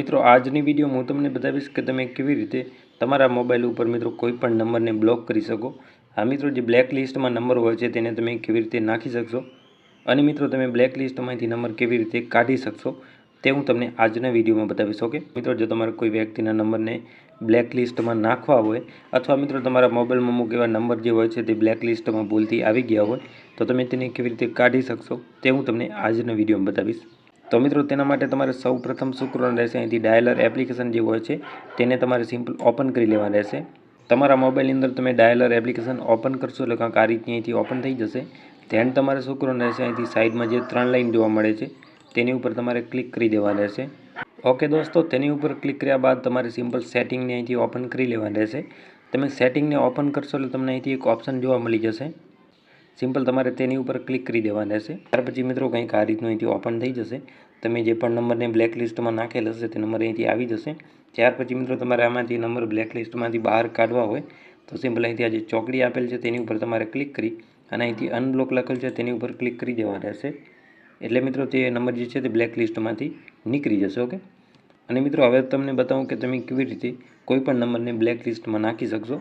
મિત્રો, આજની વિડીયોમાં હું તમને બતાવીશ કે તમે કેવી રીતે તમારા મોબાઈલ ઉપર મિત્રો કોઈપણ નંબરને બ્લોક કરી શકો. આ મિત્રો, જે બ્લેક લિસ્ટમાં નંબર હોય છે તેને તમે કેવી રીતે નાખી શકશો અને મિત્રો, તમે બ્લેક લિસ્ટમાંથી નંબર કેવી રીતે કાઢી શકશો તે હું તમને આજના વિડીયોમાં બતાવીશ ઓકે મિત્રો, જો તમારે કોઈ વ્યક્તિના નંબરને બ્લેક લિસ્ટમાં નાખવા હોય અથવા મિત્રો, તમારા મોબાઈલમાં અમુક એવા નંબર જે હોય છે તે બ્લેક લિસ્ટમાં ભૂલથી આવી ગયા હોય તો તમે તેને કેવી રીતે કાઢી શકશો તે હું તમને આજના વિડીયોમાં બતાવીશ. તો મિત્રો, તેના માટે તમારે સૌ પ્રથમ શું રહેશે. અહીંથી ડાયલર એપ્લિકેશન જે હોય છે, તેને તમારે સિમ્પલ ઓપન કરી લેવાનું રહેશે. તમારા મોબાઈલની અંદર તમે ડાયલર એપ્લિકેશન ઓપન કરશો, એટલે કાંક આ રીતની અહીંથી ઓપન થઈ જશે. ધ્યાન તમારે શું રહેશે, અહીંથી સાઈડમાં જે ત્રણ લાઈન જોવા મળે છે, તેની ઉપર તમારે ક્લિક કરી દેવાનું રહેશે. ઓકે દોસ્તો, તેની ઉપર ક્લિક કર્યા બાદ તમારે સિમ્પલ સેટિંગને અહીંથી ઓપન કરી લેવાનું રહેશે. તમે સેટિંગને ઓપન કરશો, એટલે તમને અહીંથી એક ઓપ્શન જોવા મળી જશે. સિમ્પલ તમારે તેની ઉપર ક્લિક કરી દેવાનું રહેશે ત્યાર પછી મિત્રો કંઈક આ રીતનું અહીંથી ઓપન થઈ જશે. તમે જે પણ નંબરને બ્લેક લિસ્ટમાં નાખેલ હશે તે નંબર અહીંથી આવી જશે. ત્યાર પછી મિત્રો તમારે આમાંથી નંબર બ્લેક લિસ્ટમાંથી બહાર કાઢવા હોય તો સિમ્પલ અહીંથી આ જે ચોકડી આપેલ છે તેની ઉપર તમારે ક્લિક કરી અને અહીંથી અનબ્લોક લખેલ છે તેની ઉપર ક્લિક કરી દેવાનું રહેશે એટલે મિત્રો તે નંબર જે છે તે બ્લેક લિસ્ટમાંથી નીકળી જશે ઓકે અને મિત્રો, હવે તમને બતાવું કે તમે કેવી રીતે કોઈપણ નંબરને બ્લેક લિસ્ટમાં નાખી શકશો.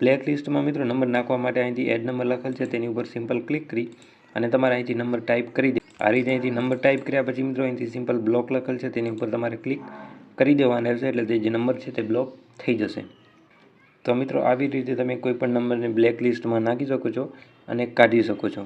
બ્લેક લિસ્ટમાં મિત્રો, નંબર નાખવા માટે અહીંથી એડ નંબર લખેલ છે, તેની ઉપર સિમ્પલ ક્લિક કરી અને તમારે અહીંથી નંબર ટાઈપ કરી દે. આ રીતે અહીંથી નંબર ટાઈપ કર્યા પછી મિત્રો, અહીંથી સિમ્પલ બ્લોક લખેલ છે, તેની ઉપર તમારે ક્લિક કરી દેવાના રહેશે, એટલે તે જે નંબર છે તે બ્લોક થઈ જશે. તો મિત્રો, આવી રીતે તમે કોઈપણ નંબરને બ્લેક લિસ્ટમાં નાખી શકો છો અને કાઢી શકો છો.